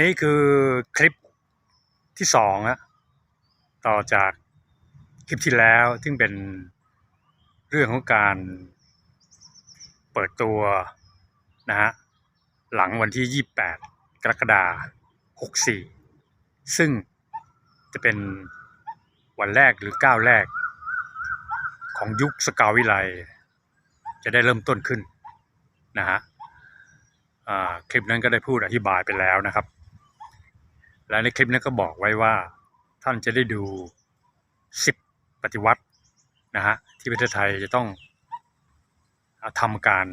นี่คือคลิปที่สองะต่อจากคลิปที่แล้วซึ่งเป็นเรื่องของการเปิดตัวนะฮะหลังวันที่ 28 กรกฎาคม 64 ซึ่งจะเป็นวันแรกหรือก้าวแรก ของยุคสกาวิไลจะได้เริ่มต้นขึ้นนะฮะคลิปนั้นก็ได้พูดอธิบายไปแล้วนะครับ และในคลิปนั้นก็บอกไว้ว่าท่านจะได้ดู 10 ปฏิวัตินะฮะที่ประเทศไทยจะต้องทำการ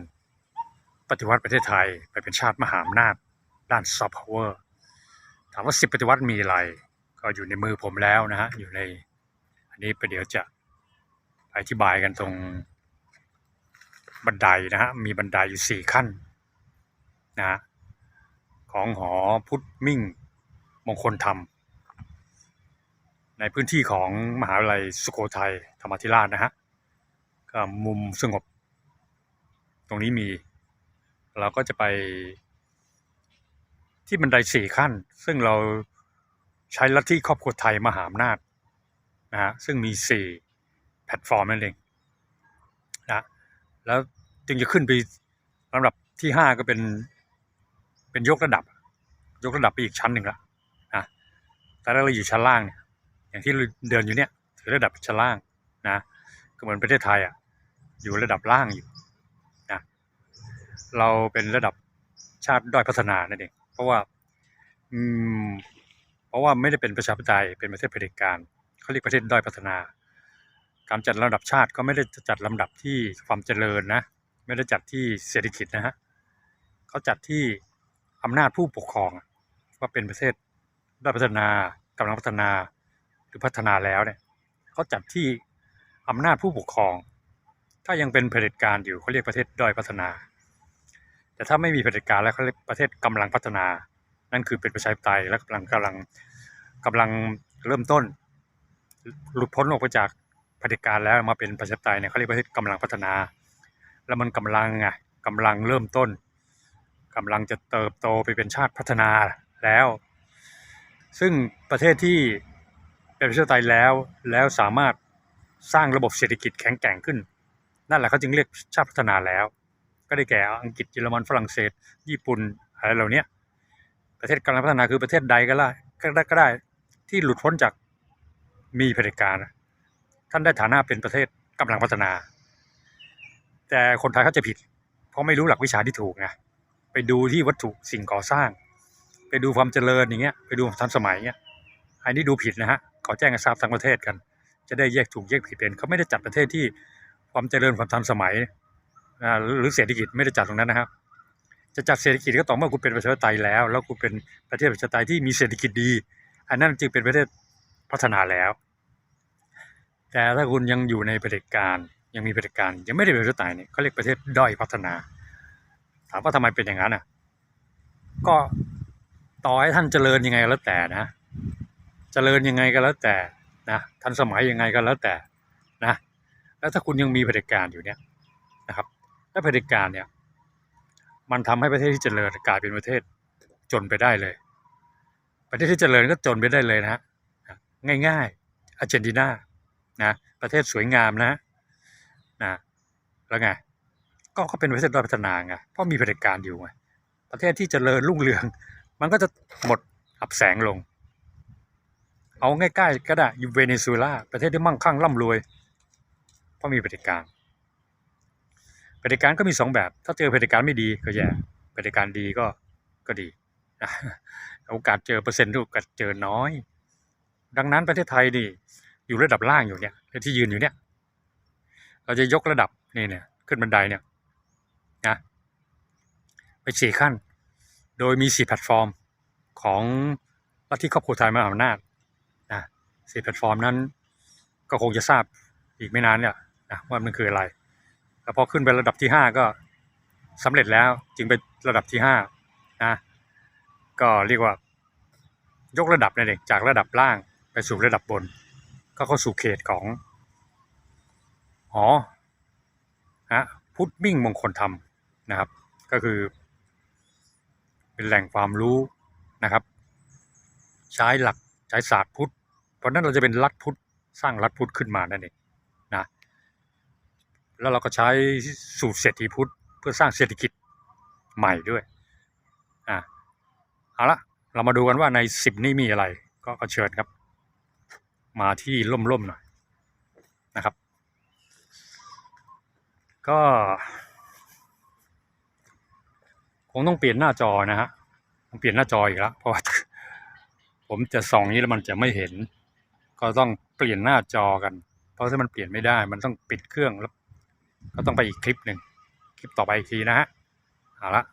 ปฏิวัติประเทศไทยไปเป็นชาติมหาอำนาจด้านซอฟต์พาวเวอร์ถามว่า 10 ปฏิวัติมีอะไร ก็อยู่ในมือผมแล้วนะฮะอยู่ในอันนี้ประเดี๋ยวจะอธิบายกันตรงบันไดนะฮะมีบันไดอยู่สี่ขั้นนะของหอพุทธมิ่ง มงคลธรรม ในพื้นที่ของมหาวิทยาลัยสุโขทัยธรรมธิราชนะฮะก็มุมสงบ ตรงนี้มี เราก็จะไปที่บันไดสี่ขั้น ซึ่งเราใช้ลัทธิครอบครัวไทยมหาอำนาจนะฮะซึ่งมีสี่แพลตฟอร์มนั่นเองนะแล้วจึงจะขึ้นไปลำดับที่ห้าก็เป็นเป็นยกระดับ ยกระดับไปอีกชั้นหนึ่งละ แต่ถ้าเราอยู่ชั้นล่างเนี่ยอย่างที่เราเดินอยู่เนี่ยถือระดับชั้นล่างนะก็เหมือนประเทศไทยอะอยู่ระดับล่างอยู่นะเราเป็นระดับชาติด้อยพัฒนานั่นเองเพราะว่าอืมเพราะว่าไม่ได้เป็นประชาธิปไตยเป็นประเทศเผด็จการเขาเรียกประเทศด้อยพัฒนาการจัดลำดับชาติก็ไม่ได้จัดลำดับที่ความเจริญนะไม่ได้จัดที่เศรษฐกิจนะฮะเขาจัดที่อำนาจผู้ปกครองว่าเป็นประเทศ ด้อยพัฒนากำลังพัฒนาหรือพัฒนาแล้วเนี่ยเขาจัดที่อำนาจผู้ปกครอง ถ้ายังเป็นเผด็จการอยู่เขาเรียกประเทศด้อยพัฒนา แต่ถ้าไม่มีเผด็จการแล้วเขาเรียกประเทศกำลังพัฒนา นั่นคือเป็นประชาธิปไตยและกำลังกำลังกำลังเริ่มต้น หลุดพ้นออกไปจากเผด็จการแล้วมาเป็นประชาธิปไตยเนี่ยเขาเรียกประเทศกำลังพัฒนา แล้วมันกำลังไงกำลังเริ่มต้นกำลังจะเติบโตไปเป็นชาติพัฒนาแล้ว ซึ่งประเทศที่เป็นประชาธิปไตยแล้วแล้วสามารถสร้างระบบเศรษฐกิจแข็งแกร่งขึ้น นั่นแหละเขาจึงเรียกชาติพัฒนาแล้ว ก็ได้แก่อังกฤษเยอรมันฝรั่งเศส ญี่ปุ่นอะไรเหล่านี้ประเทศกำลังพัฒนาคือประเทศใดก็ได้ก็ได้ก็ได้ที่หลุดพ้นจากมีเผด็จการ ท่านได้ฐานะเป็นประเทศกำลังพัฒนา แต่คนไทยเขาจะผิด เพราะไม่รู้หลักวิชาที่ถูกไงไปดูที่วัตถุสิ่งก่อสร้าง ไปดูความเจริญอย่างเงี้ยไปดูความทันสมัยเงี้ยอันนี้ดูผิดนะฮะขอแจ้งให้ทราบทั้งประเทศกัน จะได้แยกถูกแยกผิดเป็นเขาไม่ได้จัดประเทศที่ความเจริญความทันสมัยหรือเศรษฐกิจไม่ได้จัดตรงนั้นนะครับ จะจัดเศรษฐกิจก็ต่อเมื่อคุณเป็นประชาธิปไตยแล้ว แล้วคุณเป็นประเทศประชาธิปไตยที่มีเศรษฐกิจดี อันนั้นจึงเป็นประเทศพัฒนาแล้ว แต่ถ้าคุณยังอยู่ในเด็จการยังมีเด็จการยังไม่ได้เป็นประชาธิปไตยเนี่ยเขาเรียกประเทศด้อยพัฒนา ถามว่าทำไมเป็นอย่างนั้นอะก็ ต่อให้ท่านเจริญยังไงก็แล้วแต่นะเจริญยังไงก็แล้วแต่นะทันสมัยยังไงก็แล้วแต่นะแล้วถ้าคุณยังมีเผด็จการอยู่เนี่ยนะครับถ้าเผด็จการเนี่ยมันทำให้ประเทศที่เจริญกลายเป็นประเทศจนไปได้เลย ประเทศที่เจริญก็จนไปได้เลยนะฮะง่ายๆอาร์เจนตินานะประเทศสวยงามนะนะแล้วไงก็ก็เป็นประเทศด้อยพัฒนาไงเพราะมีเผด็จการอยู่ไงประเทศที่เจริญรุ่งเรือง มันก็จะหมดอับแสงลง เอาใกล้ๆก็ได้อยู่เวเนซุเอลาประเทศที่มั่งคั่งร่ำรวย เพราะมีเผด็จการเผด็จการก็มีสองแบบ ถ้าเจอเผด็จการไม่ดีก็แย่เผด็จการดีก็ก็ดีโอกาสเจอเปอร์เซ็นต์โอกาสเจอน้อย ดังนั้นประเทศไทยนี่อยู่ระดับล่างอยู่เนี่ยที่ยืนอยู่เนี่ย เราจะยกระดับนี่เนี่ยขึ้นบันไดเนี่ยนะไปสี่ขั้น โดยมี 4 แพลตฟอร์มของลัทธิครอบครัวไทยมาอำนาจนะสี่แพลตฟอร์มนั้นก็คงจะทราบอีกไม่นานเนี่ยนะว่ามันคืออะไรแต่พอขึ้นไประดับที่ห้าก็สำเร็จแล้วจึงไประดับที่ห้านะก็เรียกว่ายกระดับนั่นเองจากระดับล่างไปสู่ระดับบน ก็เข้าสู่เขตของหอฮะพุทธมิ่งมงคลธรรมนะครับ ก็คือ เป็นแหล่งความรู้นะครับ ใช้หลักใช้ศาสตร์พุทธ เพราะนั้นเราจะเป็นรัฐพุทธสร้างรัฐพุทธขึ้นมานั่นเองนะแล้วเราก็ใช้สูตรเศรษฐีพุทธเพื่อสร้างเศรษฐกิจใหม่ด้วยอะเอาละเรามาดูกันว่าในสิบนี้มีอะไร ก็ก็เชิญครับ มาที่ร่มๆหน่อยนะครับ ก็ คงต้องเปลี่ยนหน้าจอนะฮะต้องเปลี่ยนหน้าจออีกแล้วเพราะว่าผมจะส่องนี้แล้วมันจะไม่เห็น ก็ต้องเปลี่ยนหน้าจอกัน เพราะถ้ามันเปลี่ยนไม่ได้ มันต้องปิดเครื่องแล้วก็ต้องไปอีกคลิปหนึ่งคลิปต่อไปอีกทีนะฮะเอาละ